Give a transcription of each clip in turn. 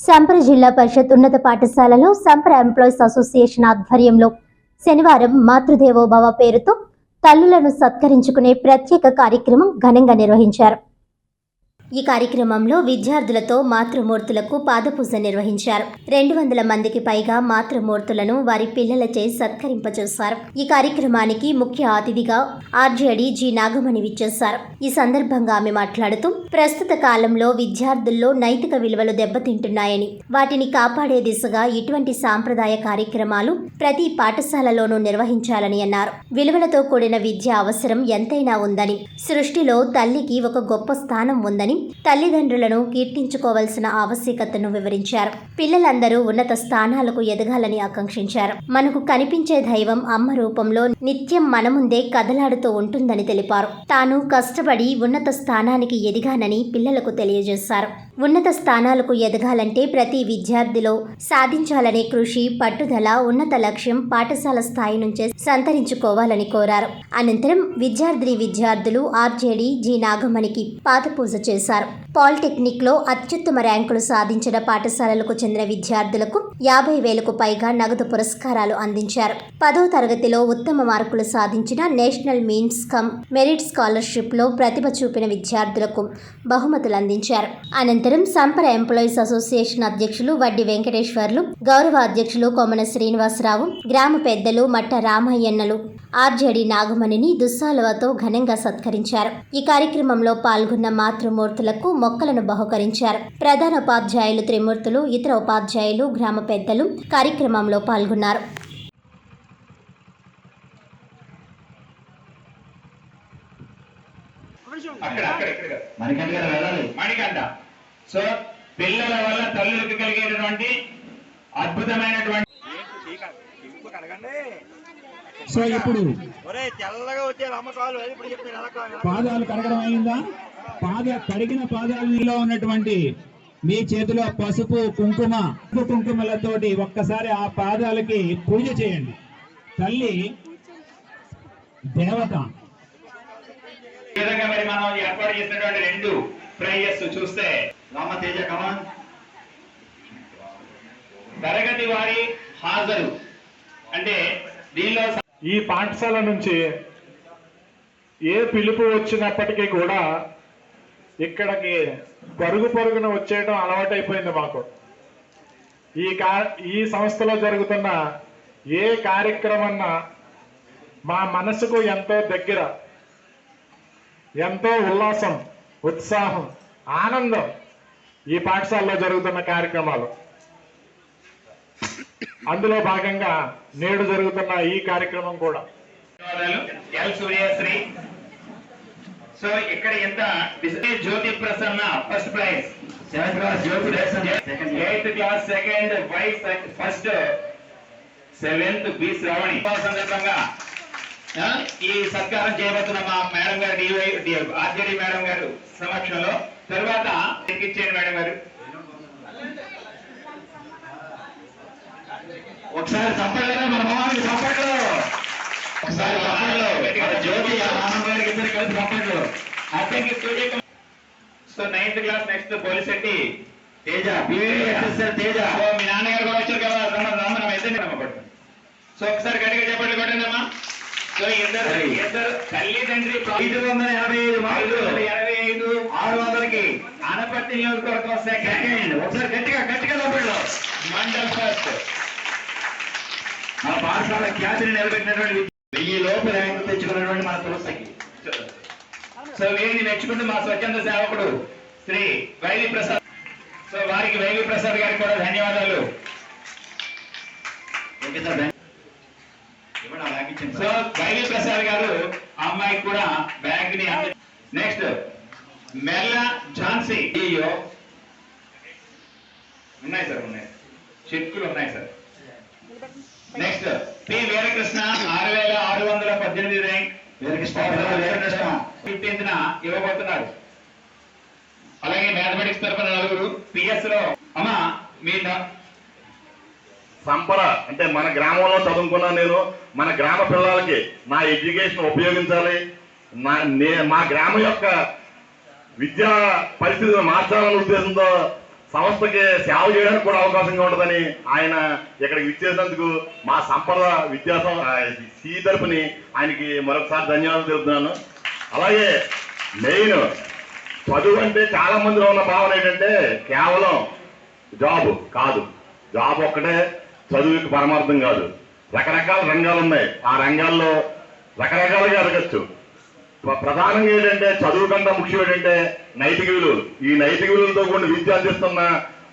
సంప్ర జిల్లా పరిషత్ ఉన్నత పాఠశాలలో సంప్ర ఎంప్లాయీస్ అసోసియేషన్ ఆధ్వర్యంలో శనివారం మాతృదేవోభవ పేరుతో తల్లులను సత్కరించుకునే ప్రత్యేక కార్యక్రమం ఘనంగా నిర్వహించారు. ఈ కార్యక్రమంలో విద్యార్థులతో మాతృమూర్తులకు పాదపూజ నిర్వహించారు. రెండు వందల మందికి పైగా మాతృమూర్తులను వారి పిల్లలచే సత్కరింపజేశారు. ఈ కార్యక్రమానికి ముఖ్య అతిథిగా ఆర్జేడి జి నాగమణి విచ్చేశారు. ఈ సందర్భంగా ఆమె మాట్లాడుతూ ప్రస్తుత కాలంలో విద్యార్థుల్లో నైతిక విలువలు దెబ్బతింటున్నాయని వాటిని కాపాడే దిశగా ఇటువంటి సాంప్రదాయ కార్యక్రమాలు ప్రతి పాఠశాలలోనూ నిర్వహించాలని అన్నారు. విలువలతో కూడిన విద్య అవసరం ఎంతైనా ఉందని సృష్టిలో తల్లికి ఒక గొప్ప స్థానం ఉందని తల్లిదండ్రులను కీర్తించుకోవాల్సిన ఆవశ్యకతను వివరించారు. పిల్లలందరూ ఉన్నత స్థానాలకు ఎదగాలని ఆకాంక్షించారు. మనకు కనిపించే దైవం అమ్మ రూపంలో నిత్యం మన ముందే కదలాడుతూ ఉంటుందని తెలిపారు. తాను కష్టపడి ఉన్నత స్థానానికి ఎదిగానని పిల్లలకు తెలియజేశారు. ఉన్నత స్థానాలకు ఎదగాలంటే ప్రతి విద్యార్థిలో సాధించాలనే కృషి పట్టుదల ఉన్నత లక్ష్యం పాఠశాల స్థాయి నుంచే సంతరించుకోవాలని కోరారు. అనంతరం విద్యార్థిని విద్యార్థులు ఆర్జేడి జి నాగమణికి పాదపూజ చేశారు. పాలిటెక్నిక్లో అత్యుత్తమ ర్యాంకులు సాధించిన పాఠశాలలకు చెందిన విద్యార్థులకు యాభై వేలకు పైగా నగదు పురస్కారాలు అందించారు. పదో తరగతిలో ఉత్తమ మార్కులు సాధించిన నేషనల్ మీన్స్ కమ్ మెరిట్ స్కాలర్షిప్లో ప్రతిభ చూపిన విద్యార్థులకు బహుమతులు అందించారు. అనంతరం సంపర ఎంప్లాయీస్ అసోసియేషన్ అధ్యక్షులు వడ్డి వెంకటేశ్వర్లు గౌరవ అధ్యక్షులు కొమ్మన శ్రీనివాసరావు గ్రామ పెద్దలు మట్ట రామయ్యన్నలు ఆర్జేడి నాగమణిని దుస్సాలువతో ఘనంగా సత్కరించారు. ఈ కార్యక్రమంలో పాల్గొన్న మాతృమూర్తి మాతృమూర్తులకు మొక్కలను బహుకరించారు. ప్రధాన ఉపాధ్యాయులు త్రిమూర్తులు ఇతర ఉపాధ్యాయులు గ్రామ పెద్దలు కార్యక్రమంలో పాల్గొన్నారు. అక్కడ అక్కడ ఇక్కడ మణికంఠ గారు వెళ్ళాలి. మణికంఠ. సో పిల్లల వల్ల తల్లులకు కలిగేటటువంటి అద్భుతమైనటువంటి సో ఇప్పుడు ఒరే తెల్లగా వచ్చే అమ్మకాలు ఇప్పుడు చెప్పిన ఎలా పాదాలు కడగడం అయిందా? పాద కడిగిన పాదాలలో ఉన్నటువంటి మీ చేతిలో పసుపు కుంకుమ పసుపు కుంకుమలతోటి ఒక్కసారి ఆ పాదాలకి పూజ చేయండి. తల్లి దేవత. విధంగా మరి మనం ఏర్పాటు చేసినటువంటి రెండు ప్రైజెస్ చూస్తే రామ తేజ కమాన్ తరగతి వారి హాజరు. అంటే దీనిలో ఈ పాఠశాల నుంచి ఏ పిలుపు వచ్చినప్పటికీ కూడా ఇక్కడికి పరుగు పరుగున వచ్చేయడం అలవాటైపోయింది మాకు. ఈ కా ఈ సంస్థలో జరుగుతున్న ఏ కార్యక్రమన్నా మా మనసుకు ఎంతో దగ్గర ఎంతో ఉల్లాసం ఉత్సాహం ఆనందం ఈ పాఠశాలలో జరుగుతున్న కార్యక్రమాలు. అందులో భాగంగా నేడు జరుగుతున్న ఈ కార్యక్రమం కూడా. ధన్యవాదాలు ఎల్ సూర్యశ్రీ సో ఇక్కడ ఎంత Jyothi Prasanna first prize seventh class Jyothi second eighth class second wise first seventh B Sravani. సందర్భంగా ఈ సత్కారం చేయబోతున్న మా మేడం గారు డివై ఆర్జేడి మేడం గారు సమక్షంలో తర్వాత ఎక్కించేయండి మేడం గారు. ఒకసారి చప్పట్లేదా మన మొహానికి చప్పట్లు. ఒకసారి చప్పట్లు. జ్యోతి ఆనంద్ కలిసి చప్పట్లు అతనికి Surya so ninth class next police ఎట్టి తేజ పిఎస్ఎస్ఎల్ తేజ సో మీ నాన్నగారు కూడా వచ్చారు కదా రమ్మ రమ్మ రమ్మ ఇద్దరిని రమ్మపట్టు సో ఒకసారి గట్టిగా చెప్పండి కొట్టండి అమ్మా సో ఇద్దరు. ఇద్దరు తల్లి తండ్రి ఐదు వందల ఎనభై ఐదు మార్కులు. ఎనభై ఐదు. ఆరు వందలకి. ఆనపర్తి నియోజకవర్గం సెకండ్ సెకండ్ ఒకసారి గట్టిగా గట్టిగా చప్పట్లు మండల్ ఫస్ట్ మన పాఠశాల ఖ్యాతిని నిలబెట్టినటువంటి వెయ్యి లోపు ర్యాంకులు తెచ్చుకున్నటువంటి మన తులసికి. సో వీరిని మెచ్చుకుంటూ మా స్వచ్ఛంద సేవకుడు శ్రీ వైవి ప్రసాద్ సో వారికి వైవి ప్రసాద్ గారికి కూడా ధన్యవాదాలు. సో. వైవి ప్రసాద్ గారు అమ్మాయికి కూడా బ్యాగ్ని నెక్స్ట్ మెల్ల ఝాన్సీ. అయ్యో. ఉన్నాయి సార్ ఉన్నాయి. చెక్కులు ఉన్నాయి సార్. Next P. వీరకృష్ణ ఆరు వేల ఆరు వందల పద్దెనిమిది ర్యాంక్ ఇవ్వబోతున్నారు. అలాగే మ్యాథమెటిక్స్ తరఫున నలుగురు పిఎస్లో అమ్మా మీ సంపర అంటే మన గ్రామంలో చదువుకున్నా నేను మన గ్రామ పిల్లలకి నా ఎడ్యుకేషన్ ఉపయోగించాలి. నా నే మా గ్రామం యొక్క విద్యా పరిస్థితిని మార్చాలనే ఉద్దేశంతో సంస్థకి సేవ చేయడానికి కూడా అవకాశంగా ఉంటుందని ఆయన ఇక్కడికి ఇచ్చేసినందుకు మా సంపద విద్యాసం సి తరపుని ఆయనకి మరొకసారి ధన్యవాదాలు తెలుపుతున్నాను. అలాగే మెయిన్ చదువు అంటే చాలా మందిలో ఉన్న భావన ఏంటంటే కేవలం జాబ్ కాదు. జాబ్ ఒక్కటే చదువుకి పరమార్థం కాదు. రకరకాల రంగాలు ఉన్నాయి. ఆ రంగాల్లో రకరకాలుగా ఎదగచ్చు ప్రధానంగా ఏంటంటే చదువు కన్నా ముఖ్యం ఏంటంటే నైతిక విలువలు ఈ నైతిక విలువలతో కూడిన విద్య అందిస్తున్న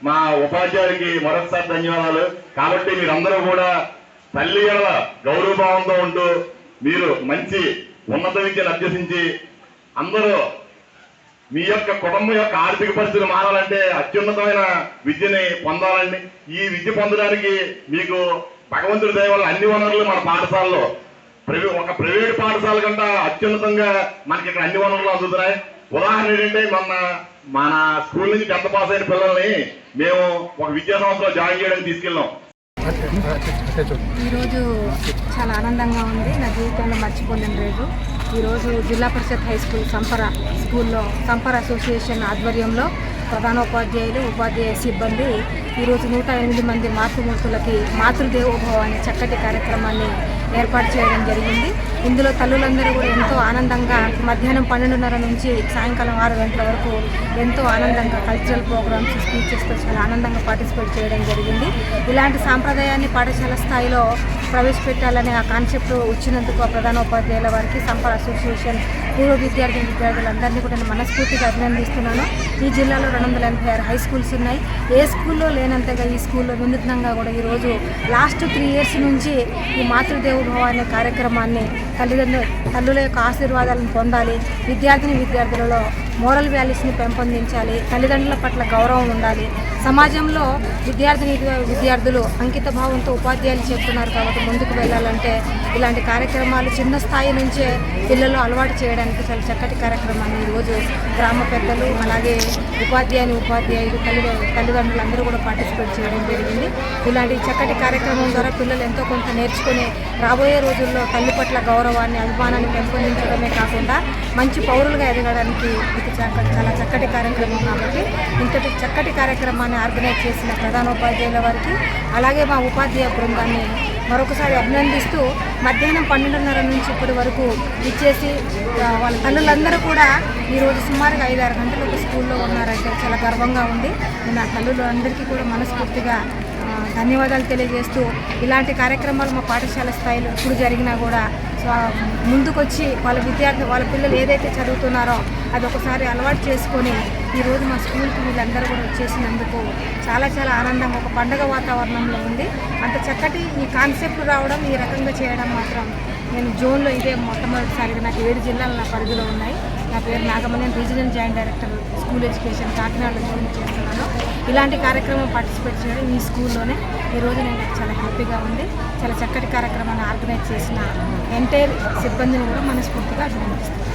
మా ఉపాధ్యాయులకి మరొకసారి ధన్యవాదాలు. కాబట్టి మీరందరూ కూడా తల్లి ఎడల గౌరవభావంతో ఉంటూ మీరు మంచి ఉన్నత విద్యను అభ్యసించి అందరూ మీ యొక్క కుటుంబం యొక్క ఆర్థిక పరిస్థితులు మారాలంటే అత్యున్నతమైన విద్యని పొందాలండి ఈ విద్య పొందడానికి మీకు భగవంతుడి దయ వల్ల అన్ని వనరులు మన పాఠశాలలో ఒక ప్రైవేట్ పాఠశాల కంటే అత్యున్నతంగా మనకి ఇక్కడ అన్ని వనరులు అందుతున్నాయి. ఉదాహరణ ఏంటంటే మొన్న మన స్కూల్ నుంచి టెన్త్ పాస్ అయిన పిల్లల్ని మేము ఒక విద్యా సంస్థలో జాయిన్ చేయడానికి తీసుకెళ్ళాం. ఈరోజు చాలా ఆనందంగా ఉంది. నా జీవితంలో మర్చిపోలేని రోజు. ఈరోజు జిల్లా పరిషత్ హై స్కూల్ సంపర స్కూల్లో సంపర అసోసియేషన్ ఆధ్వర్యంలో ప్రధానోపాధ్యాయులు ఉపాధ్యాయ సిబ్బంది ఈరోజు నూట ఎనిమిది మంది మాతృమూర్తులకి మాతృదేవోభవ అనే చక్కటి కార్యక్రమాన్ని ఏర్పాటు చేయడం జరిగింది. ఇందులో తల్లులందరూ కూడా ఎంతో ఆనందంగా మధ్యాహ్నం పన్నెండున్నర నుంచి సాయంకాలం ఆరు గంటల వరకు ఎంతో ఆనందంగా కల్చరల్ ప్రోగ్రామ్స్ స్పీచెస్తో చాలా ఆనందంగా పార్టిసిపేట్ చేయడం జరిగింది. ఇలాంటి సాంప్రదాయాన్ని పాఠశాల స్థాయిలో ప్రవేశపెట్టాలనే ఆ కాన్సెప్ట్ వచ్చినందుకు ఆ ప్రధానోపాధ్యాయుల వారికి సంపద అసోసియేషన్ పూర్వ విద్యార్థి విద్యార్థులందరినీ కూడా నేను మనస్ఫూర్తిగా అభినందిస్తున్నాను. ఈ జిల్లాలో రెండు వందల ఎనభై ఆరు హై స్కూల్స్ ఉన్నాయి. ఏ స్కూల్లో లేనంతగా ఈ స్కూల్లో వినూత్నంగా కూడా ఈరోజు లాస్ట్ త్రీ ఇయర్స్ నుంచి ఈ మాతృదేవోభవ అనే కార్యక్రమాన్ని తల్లిదండ్రులు తల్లుల యొక్క ఆశీర్వాదాలను పొందాలి. విద్యార్థిని విద్యార్థులలో మోరల్ వాల్యూస్ని పెంపొందించాలి. తల్లిదండ్రుల పట్ల గౌరవం ఉండాలి. సమాజంలో విద్యార్థిని విద్యార్థులు అంకిత భావంతో ఉపాధ్యాయులు చెప్తున్నారు కాబట్టి ముందుకు వెళ్ళాలంటే ఇలాంటి కార్యక్రమాలు చిన్న స్థాయి నుంచే పిల్లలు అలవాటు చేయడానికి చాలా చక్కటి కార్యక్రమాన్ని ఈరోజు గ్రామ పెద్దలు అలాగే ఉపాధ్యాయుని ఉపాధ్యాయులు తల్లి తల్లిదండ్రులు అందరూ కూడా పార్టిసిపేట్ చేయడం జరిగింది. ఇలాంటి చక్కటి కార్యక్రమం ద్వారా పిల్లలు ఎంతో కొంత నేర్చుకుని రాబోయే రోజుల్లో తల్లి పట్ల గౌరవం గౌరవాన్ని అభిమానాన్ని పెంపొందించడమే కాకుండా మంచి పౌరులుగా ఎదగడానికి ఇది చాలా చక్కటి కార్యక్రమం కాబట్టి ఇంతటి చక్కటి కార్యక్రమాన్ని ఆర్గనైజ్ చేసిన ప్రధానోపాధ్యాయుల వారికి అలాగే మా ఉపాధ్యాయ బృందాన్ని మరొకసారి అభినందిస్తూ మధ్యాహ్నం పన్నెండున్నర నుంచి ఇప్పటి వరకు ఇచ్చేసి వాళ్ళ తల్లులందరూ కూడా ఈరోజు సుమారుగా ఐదు ఆరు గంటలు ఒక స్కూల్లో ఉన్నారంటే చాలా గర్వంగా ఉంది. నేను ఆ తల్లులు అందరికీ కూడా మనస్ఫూర్తిగా ధన్యవాదాలు తెలియజేస్తూ ఇలాంటి కార్యక్రమాలు మా పాఠశాల స్థాయిలో ఇప్పుడు జరిగినా కూడా ముందుకొచ్చి వాళ్ళ విద్యార్థి వాళ్ళ పిల్లలు ఏదైతే చదువుతున్నారో అది ఒకసారి అలవాటు చేసుకొని ఈరోజు మా స్కూల్కి వీళ్ళందరూ కూడా వచ్చేసినందుకు చాలా చాలా ఆనందంగా ఒక పండగ వాతావరణంలో ఉంది. అంత చక్కటి ఈ కాన్సెప్ట్ రావడం ఈ రకంగా చేయడం మాత్రం నేను జోన్లో ఇదే మొట్టమొదటిసారిగా నాకు ఏడు జిల్లాలు నా పరిధిలో ఉన్నాయి. నా పేరు Nagamani regional joint director school education కాకినాడలో జోన్ చేస్తున్నాను. ఇలాంటి కార్యక్రమం పార్టిసిపేట్ చేయడం ఈ స్కూల్లోనే. ఈరోజు నేను చాలా హ్యాపీగా ఉంది. చాలా చక్కటి కార్యక్రమాన్ని ఆర్గనైజ్ చేసిన ఎంటైర్ సిబ్బందిని కూడా మనస్ఫూర్తిగా అభినందిస్తున్నాను.